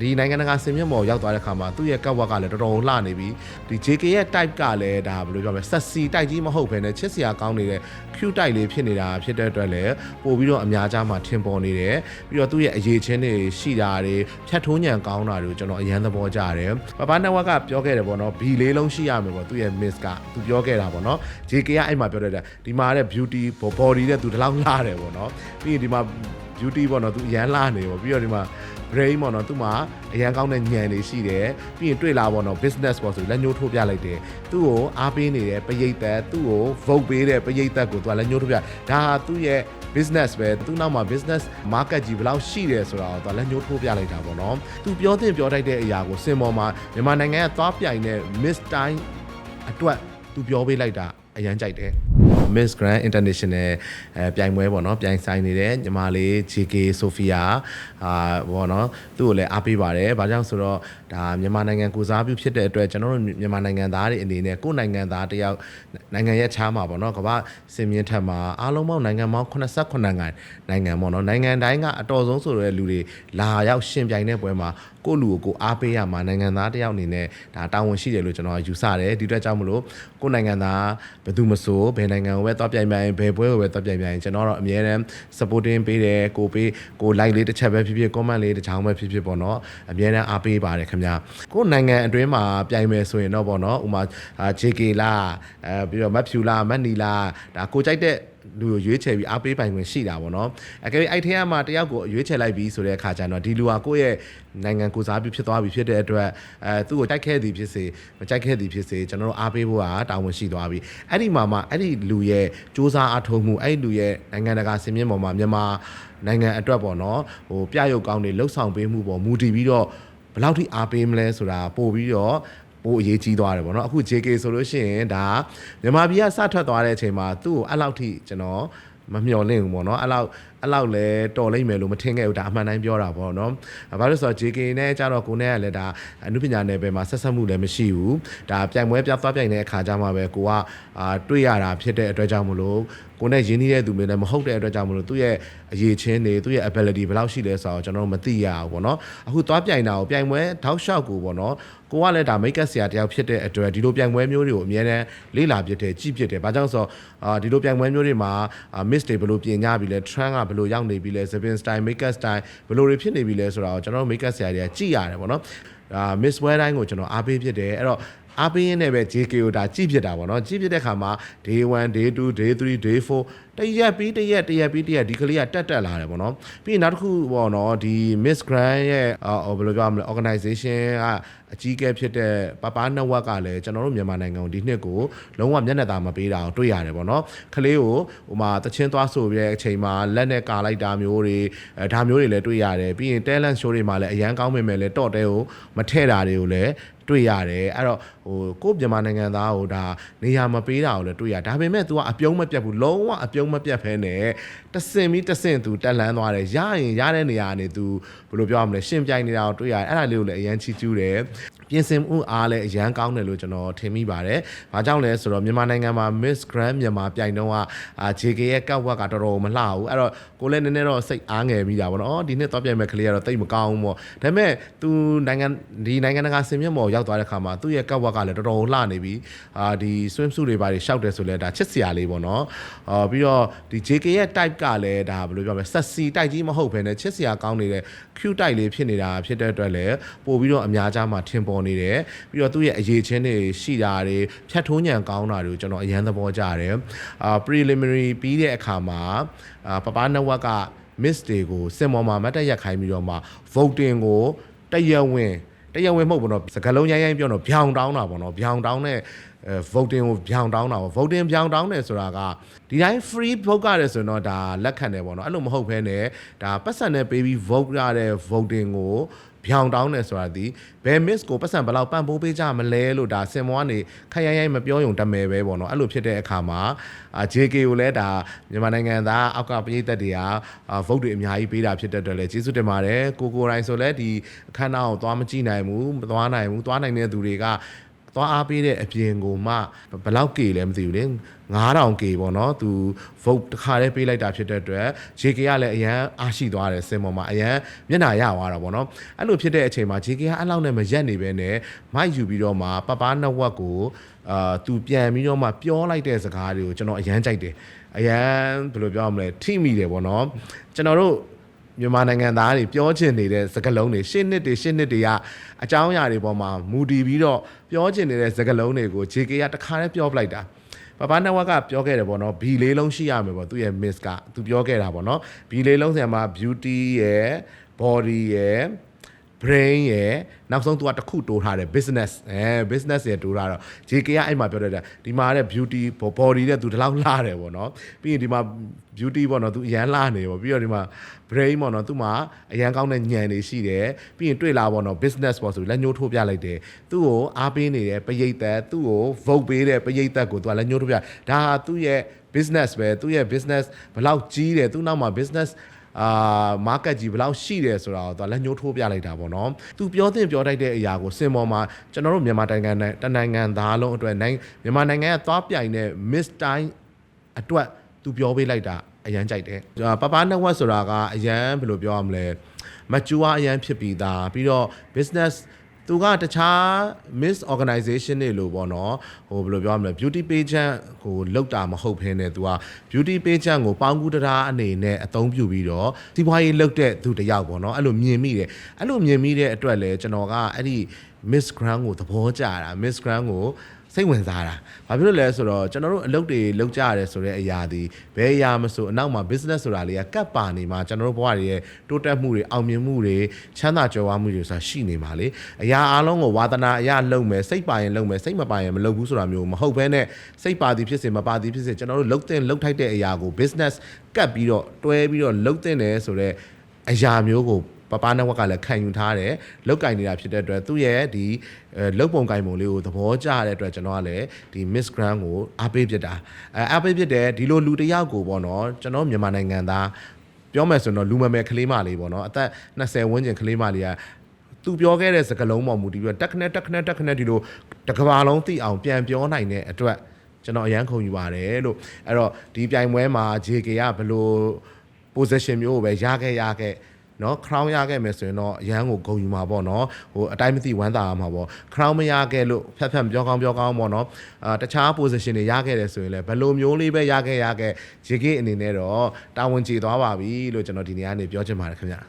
ဒီနိုင်ငံတကာစင်မြင့်ပေါ်ရောက်သွားတဲ့ခါမှာသူ့ရဲ့ကတ်ဝက်ကလည်းတော်တော်လှနေပြီဒီ JK ရဲ့ type ကလည်းဒါဘယ်လိုပြောမလဲဆက်စီ type ကြီးမဟုတ်ဘဲနဲ့ချစ်စရာကောင်းနေတဲ့ cute type လေးဖြစ်နေတာဖြစ်တဲ့အတွက်လည်းပို့ပြီးတော့အများကြားမှာထင်ပေါ်နေတယ်ပြီးတော့သူ့ရဲ့အရေးချင်းတွေရှိတာတွေဖြတ်ထိုးညံကောင်းတာတွေကိုကျွန်တော်အရန်သဘောကျတယ်ပပနဝက်ကပြောခဲ့တယ်ပေါ့နော် B လေးလုံးရှိရမယ်ပေါ့သူ့ရဲ့ miss ကသူပြောခဲ့တာပေါ့နော် JK ကအဲ့မှာပြောတဲ့ဒီမှာတဲ့ beauty body တဲ့သူတလောက်လှတယ်ပေါ့နော်ပြီးရင်ဒီမှာ beauty ပေါ့နော်သူအရန်လှနေပေါ့ပြီးတော့ဒီမှာ brain ပေါ့နော်သူမှာအရန်ကောင်းတဲ့ညံတွေရှိတယ်ပြီးရင်တွေ့လာပေါ့နော် business ပေါ့ဆိုလက်ညှိုးထိုးပြလိုက်တယ်သူ့ကိုအားပေးနေတဲ့ပရိသတ်သူ့ကို vote ပေးတဲ့ပရိသတ်ကိုသူကလက်ညှိုးထိုးပြဒါဟာသူ့ရဲ့ business ပဲသူ့နောက်မှာ business market ကြီးဘယ်လောက်ရှိတယ်ဆိုတာကိုသူကလက်ညှိုးထိုးပြလိုက်တာပေါ့နော်သူပြောတဲ့ပြောတိုက်တဲ့အရာကိုစင်ပေါ်မှာမြန်မာနိုင်ငံကသွားပြိုင်တဲ့ Miss Time အတွက်သူပြောပေးလိုက်တာအရန်ကြိုက်တယ် Miss Grand International အဲပြိုင်ပွဲပေါ့နော်ပြိုင်ဆိုင်နေတဲ့ညီမလေး JK Sophia အာပေါ့နော်သူ့ကိုလည်းအားပေးပါတယ်။ဘာကြောင့်ဆိုတော့ဒါမြန်မာနိုင်ငံကိုစားပြုဖြစ်တဲ့အတွက်ကျွန်တော်တို့မြန်မာနိုင်ငံသားတွေအနေနဲ့ကိုယ့်နိုင်ငံသားတယောက်နိုင်ငံရဲ့ခြားမှာပေါ့နော်ကမ္ဘာစင်မြင့်ထက်မှာအားလုံးပေါင်းနိုင်ငံပေါင်း89နိုင်ငံနိုင်ငံပေါ့နော်နိုင်ငံတိုင်းကအတော်ဆုံးဆိုတဲ့လူတွေလာရောက်ရှင်ပြိုင်တဲ့ပွဲမှာကိုယ့်လူကိုကိုယ်အားပေးရမှာနိုင်ငံသားတယောက်အနေနဲ့ဒါတာဝန်ရှိတယ်လို့ကျွန်တော်ယူဆတယ်ဒီအတွက်ကြောင့်မလို့ကိုယ့်နိုင်ငံသားဘယ်သူမဆိုဘယ်နိုင်ငံကိုပဲသွားပြိုင်ပြိုင်ဘယ်ပွဲကိုပဲသွားပြိုင်ပြိုင်ကျွန်တော်တော့အများတန်း supporting ပေးတယ်ကိုပေးကို like လေးတစ်ချက်ပဲဖြစ်ဖြစ် comment လေးတစ်ချောင်းပဲဖြစ်ဖြစ်ပေါ့နော်အများတန်းအားပေးပါတယ်ခင်ဗျာကိုယ့်နိုင်ငံအတွင်းမှာပြိုင်မယ်ဆိုရင်တော့ပေါ့နော်ဥမာ JK လားအဲပြီးတော့မတ်ဖြူလားမတ်နီလားဒါကိုကြိုက်တဲ့ လူကိုရွေးချယ်ပြီးအားပေးပိုင်ခွင့်ရှိတာပေါ့နော်အကယ်၍အဲ့ထဲမှာတယောက်ကိုရွေးချယ်လိုက်ပြီးဆိုတဲ့အခါကျတော့ဒီလူဟာကိုယ့်ရဲ့နိုင်ငံကိုစားပြုဖြစ်သွားပြီဖြစ်တဲ့အတွက်အဲသူ့ကိုတိုက်ခဲ့သည်ဖြစ်စေမကြိုက်ခဲ့သည်ဖြစ်စေကျွန်တော်တို့အားပေးဖို့ကတာဝန်ရှိသွားပြီအဲ့ဒီမှာမှအဲ့ဒီလူရဲ့စူးစမ်းအားထုတ်မှုအဲ့ဒီလူရဲ့နိုင်ငံတကာစင်မြင့်ပေါ်မှာမြန်မာနိုင်ငံအတွက်ပေါ့နော်ဟိုပြရုပ်ကောင်းတွေလှုပ်ဆောင်ပေးမှုပေါ်မူတည်ပြီးတော့ဘယ်လောက်ထိအားပေးမလဲဆိုတာပို့ပြီးတော့ ပိုအရေးကြီးသွားတယ်ဗောနော်အခု JK ဆိုလို့ရှိရင်ဒါမြန်မာပြည်ကစထွက်သွားတဲ့အချိန်မှာသူ့ကိုအဲ့လောက်ထိကျွန်တော်မမျှော်လင့်ဘူးပေါ့နော်အဲ့လောက် အဲ့လောက်လဲတော်လိမ့်မယ်လို့မထင်ခဲ့ဘူးဒါအမှန်တိုင်းပြောတာပေါ့နော်ဘာလို့လဲဆိုတော့ JK နဲ့ကြတော့ကိုနဲ့ကလည်းဒါအနုပညာနယ်ပယ်မှာဆက်ဆက်မှုလည်းမရှိဘူးဒါပြိုင်ပွဲပြသွားပြိုင်တဲ့အခါကျမှပဲကိုကအာတွေ့ရတာဖြစ်တဲ့အတွက်ကြောင့်မလို့ကိုနဲ့ရင်းနှီးတဲ့သူမျိုးလည်းမဟုတ်တဲ့အတွက်ကြောင့်မလို့သူ့ရဲ့အရေးချင်းတွေသူ့ရဲ့ ability ဘယ်လောက်ရှိလဲဆိုတော့ကျွန်တော်တို့မသိရဘူးပေါ့နော်အခုသွားပြိုင်တာကိုပြိုင်ပွဲထောက်လျှောက်ကိုပေါ့နော်ကိုကလည်းဒါ make up ဆရာတယောက်ဖြစ်တဲ့အတွက်ဒီလိုပြိုင်ပွဲမျိုးတွေကိုအများနဲ့လေးလာဖြစ်တယ်ကြည့်ဖြစ်တယ်ဘာကြောင့်ဆိုတော့အာဒီလိုပြိုင်ပွဲမျိုးတွေမှာ miss တွေဘယ်လိုပြင်ကြပြီလဲ trend ကဘယ်လိုရောက်နေပြီလဲ Zebin style make up style ဘယ်လိုတွေဖြစ်နေပြီလဲဆိုတာကိုကျွန်တော်တို့ make up ဆရာတွေကကြည့်ရတယ်ပေါ့နော်အာ miss wear တိုင်းကိုကျွန်တော်အားပေးဖြစ်တယ်အဲ့တော့အားပေးရင်းနဲ့ပဲ JK ကိုဒါကြည့်ဖြစ်တာပေါ့နော်ကြည့်ဖြစ်တဲ့ခါမှာ day 1 day 2 day 3 day 4တရက်ပြီးတရက်တရက်ပြီးတရက်ဒီကလေးကတက်တက်လာတယ်ပေါ့နော်ပြီးရင်နောက်တစ်ခုပေါ့နော်ဒီ Miss Grand ရဲ့အော်ဘယ်လိုပြောရမလဲ organization ကအကြီးအကဲဖြစ်တဲ့ပပနဝက်ကလည်းကျွန်တော်တို့မြန်မာနိုင်ငံကိုဒီနှစ်ကိုလုံးဝမျက်နှာသာမပေးတာကိုတွေ့ရတယ်ပေါ့နော်ကလေးကိုဟိုမှာတချင်းသွားဆိုပြတဲ့အချိန်မှာလက်နဲ့ကာလိုက်တာမျိုးတွေအဲဒါမျိုးတွေလည်းတွေ့ရတယ်ပြီးရင် talent show တွေမှာလည်းအရန်ကောင်းပေမဲ့လည်းတော့တဲကိုမထဲ့တာတွေကိုလည်းတွေ့ရတယ်အဲ့တော့ဟိုကိုမြန်မာနိုင်ငံသားကိုဒါနေရာမပေးတာကိုလည်းတွေ့ရဒါပေမဲ့ तू ကအပြုံးမပြတ်ဘူးလုံးဝအပြုံးမပြတ်ဖဲနဲ့တဆင်ပြီးတဆင် तू တက်လန်းသွားတယ်ရရင်ရတဲ့နေရာကနေ तू ဘယ်လိုပြောရမလဲရှင်ပြိုင်နေတာကိုတွေ့ရတယ်အဲ့ဒါလေးကိုလည်းအရန်ချီးကျူးတယ် ပြင်ဆင်မှုအားလည်းအရန်ကောင်းတယ်လို့ကျွန်တော်ထင်မိပါတယ်။ဘာကြောင့်လဲဆိုတော့မြန်မာနိုင်ငံမှာ Miss Grand မြန်မာပြိုင်တော့ကအာ JK ရဲ့ကောက်ဝက်ကတော်တော်မလှဘူးအဲ့တော့ကိုလည်းနည်းနည်းတော့စိတ်အားငယ်မိတာပေါ့နော်။အော်ဒီနှစ်တော့ပြိုင်မဲ့ကလေးကတော့တိတ်မကောင်းဘူးပေါ့။ဒါပေမဲ့ तू နိုင်ငံဒီနိုင်ငံတကာစင်မြင့်ပေါ်ရောက်သွားတဲ့ခါမှာသူ့ရဲ့ကောက်ဝက်ကလည်းတော်တော်လှနေပြီ။အာဒီ swim suit တွေပါတွေရှောက်တယ်ဆိုလဲဒါချစ်စရာလေးပေါ့နော်။အာပြီးတော့ဒီ JK ရဲ့ type ကလည်းဒါဘယ်လိုပြောမလဲဆက်စီ type ကြီးမဟုတ်ဘဲနဲ့ချစ်စရာကောင်းနေတဲ့ cute type လေးဖြစ်နေတာဖြစ်တဲ့အတွက်လည်းပို့ပြီးတော့အများကြားမှာထင်ပေါ်နေတယ်ပြီးတော့သူ့ရဲ့အရေးချင်းတွေရှိတာတွေဖြတ်ထိုးညံကောင်းတာတွေကိုကျွန်တော်အရန်သဘောကျတယ်အာ preliminary ပြီးတဲ့အခါမှာအာပပနဝက်က miss တွေကိုစင်မော်မှာမတ်တက်ရက်ခိုင်းပြီးတော့မှ voting ကိုတရဝင်တရဝင်မဟုတ်ဘူးနော်စကလုံးရိုင်းရိုင်းပြောတော့ဗျောင်တောင်းတာပေါ့နော်ဗျောင်တောင်းတဲ့အဲ voting ကိုဗျောင်တောင်းတာပေါ့ voting ဗျောင်တောင်းတယ်ဆိုတာကဒီတိုင်း free vote ရတယ်ဆိုတော့ဒါလက်ခံတယ်ပေါ့နော်အဲ့လိုမဟုတ်ဘဲနဲ့ဒါပတ်စံနဲ့ပေးပြီး vote ရတဲ့ voting ကို ဗျောင်တောင်းတယ်ဆိုတာဒီဘယ် miss ကိုပတ်စံဘယ်လောက်ပံ့ပိုးပေးကြမလဲလို့ဒါစင်မောကနေခက်ရိုင်းရိုင်းမပြောယုံတမယ်ပဲပေါ့နော်အဲ့လိုဖြစ်တဲ့အခါမှာအာ JK ကိုလည်းဒါမြန်မာနိုင်ငံသားအောက်ကပြည်သက်တွေကအာ vote တွေအများကြီးပေးတာဖြစ်တဲ့အတွက်လည်းကျေးဇူးတင်ပါတယ်ကိုကိုတိုင်းဆိုလည်းဒီအခမ်းအနားကိုသွားမကြည့်နိုင်ဘူးမသွားနိုင်ဘူးသွားနိုင်တဲ့သူတွေက သွားအားပေးတဲ့အပြင်ကိုမှဘယ်လောက်ကေလဲမသိဘူးလေ9000ကေပေါ့နော်သူ vote တစ်ခါတည်းပေးလိုက်တာဖြစ်တဲ့အတွက် JK ကလည်းအရန်အားရှိသွားတယ်စင်ပေါ်မှာအရန်မျက်နှာရသွားတာပေါ့နော်အဲ့လိုဖြစ်တဲ့အချိန်မှာ JK ကအဲ့လောက်နဲ့မရက်နေပဲနဲ့မိုက်ယူပြီးတော့မှပပနဝက်ကိုအာသူပြန်ပြီးတော့မှပြောလိုက်တဲ့စကားတွေကိုကျွန်တော်အရန်ကြိုက်တယ်အရန်ဘယ်လိုပြောရမလဲထိမိတယ်ပေါ့နော်ကျွန်တော်တို့ မြန်မာနိုင်ငံသားတွေပြောချင်နေတဲ့စကားလုံးတွေရှစ်နှစ်တွေရှစ်နှစ်တွေကအကြောင်းအရာတွေပေါ်မှာမူတည်ပြီးတော့ပြောချင်နေတဲ့စကားလုံးတွေကို JK ကတခါတည်းပြောပလိုက်တာပပနဝက်ကပြောခဲ့တယ်ပေါ့နော် B လေးလုံးရှိရမယ်ပေါ့သူရဲ့ miss ကသူပြောခဲ့တာပေါ့နော် B လေးလုံးဆရာမ beauty ရယ် body ရယ် brain ရယ်နောက်ဆုံးသူကတစ်ခုတိုးထားတယ် business အဲ business ရယ်တိုးထားတော့ JK ကအဲ့မှာပြောတဲ့ဒီမှာတဲ့ beauty body တဲ့သူဒီလောက်လှတယ်ပေါ့နော်ပြီးရင်ဒီမှာ beauty ပေါ့နော်သူအရန်လှနေပေါ့ပြီးတော့ဒီမှာ brain ပေါ့နော်သူမှာအရန်ကောင်းတဲ့ညံတွေရှိတယ်ပြီးရင်တွေ့လာပေါ့နော် business ပေါ့ဆိုလက်ညှိုးထိုးပြလိုက်တယ်သူ့ကိုအားပေးနေတဲ့ပရိသတ်သူ့ကို vote ပေးတဲ့ပရိသတ်ကိုသူကလက်ညှိုးထိုးပြဒါဟာသူ့ရဲ့ business ပဲသူ့ရဲ့ business ဘယ်လောက်ကြီးတယ်သူ့နောက်မှာ business အာ market ကြီးဘယ်လောက်ရှိတယ်ဆိုတာကိုသူကလက်ညှိုးထိုးပြလိုက်တာပေါ့နော်။ तू ပြောတင်ပြောတတ်တဲ့အရာကိုစင်ပေါ်မှာကျွန်တော်တို့မြန်မာနိုင်ငံနဲ့တနိုင်ငံသားလုံးအတွက်နိုင်မြန်မာနိုင်ငံကသွားပြိုင်တဲ့ Miss တိုင်းအတွက် तू ပြောပေးလိုက်တာအရန်ကြိုက်တယ်။ပပနဝက်ဆိုတာကအရန်ဘယ်လိုပြောရမလဲ။ mature အရန်ဖြစ်ပြီးသားပြီးတော့ business သူကတခြား miss organization တွေလို့ပေါ့နော်ဟိုဘယ်လိုပြောရမလဲ beauty pageant ကိုလောက်တာမဟုတ်ဘဲနဲ့သူက beauty pageant ကိုပေါင်းကူးတရားအနေနဲ့အသုံးပြုပြီးတော့စီးပွားရေးလုပ်တဲ့သူတစ်ယောက်ပေါ့နော်အဲ့လိုမြင်မိတယ်အဲ့လိုမြင်မိတဲ့အတွက်လည်းကျွန်တော်ကအဲ့ဒီ miss grand ကိုသဘောကျတာ miss grand ကို စိတ်ဝင်စားတာ။ဘာဖြစ်လို့လဲဆိုတော့ကျွန်တော်တို့အလုပ်တွေလုပ်ကြရတယ်ဆိုတဲ့အရာဒီဘယ်အရာမဆိုအနောက်မှာ business ဆိုတာလေးကကပ်ပါနေမှာကျွန်တော်တို့ဘဝတွေရဲ့တိုးတက်မှုတွေအောင်မြင်မှုတွေချမ်းသာကြွယ်ဝမှုတွေဆိုတာရှိနေမှာလေ။အရာအားလုံးကိုဝါသနာအရာလုပ်မယ်စိတ်ပါရင်လုပ်မယ်စိတ်မပါရင်မလုပ်ဘူးဆိုတာမျိုးမဟုတ်ဘဲနဲ့စိတ်ပါသည်ဖြစ်စေမပါသည်ဖြစ်စေကျွန်တော်တို့လုပ်တဲ့လုပ်ထိုက်တဲ့အရာကို business ကပ်ပြီးတော့တွဲပြီးတော့လုပ်တဲ့တယ်ဆိုတော့အရာမျိုးကို ပပနဝက်ကလည်းခံယူထားတယ်လောက်ကင်နေတာဖြစ်တဲ့အတွက်သူ့ရဲ့ဒီလုတ်ပုံကင်ပုံလေးကိုသဘောကျတဲ့အတွက်ကျွန်တော်ကလည်းဒီ Miss Grand ကိုအားပေးပြစ်တာအဲအားပေးပြစ်တယ်ဒီလိုလူတစ်ယောက်ကိုပေါ့နော်ကျွန်တော်မြန်မာနိုင်ငံသားပြောမယ်ဆိုတော့လူမမယ်ကလေးမလေးပေါ့နော်အသက်20ဝန်းကျင်ကလေးမလေးကသူပြောခဲ့တဲ့စကားလုံးပေါ်မူတည်ပြီးတက်ခနဲ့တက်ခနဲ့တက်ခနဲ့ဒီလိုတကဘာလုံးသိအောင်ပြန်ပြောနိုင်တဲ့အတွက်ကျွန်တော်အရန်ခုံယူပါတယ်လို့အဲ့တော့ဒီပြိုင်ပွဲမှာ JK ကဘယ်လို position မျိုးကိုပဲရခဲ့ရခဲ့ နော် crown ရခဲ့မယ်ဆိုရင်တော့အရန်ကိုဂုံယူမှာပေါ့နော်ဟိုအတိုင်းမသိဝမ်းသာမှာပေါ့ crown မရခဲ့လို့ဖက်ဖက်ပြောကောင်းပြောကောင်းပေါ့နော်အာတခြား position တွေရခဲ့တယ်ဆိုရင်လည်းဘယ်လိုမျိုးလေးပဲရခဲ့ရခဲ့ JK အနေနဲ့တော့တာဝန်ကျေသွားပါပြီလို့ကျွန်တော်ဒီနေ့ကနေပြောချင်ပါတယ်ခင်ဗျာ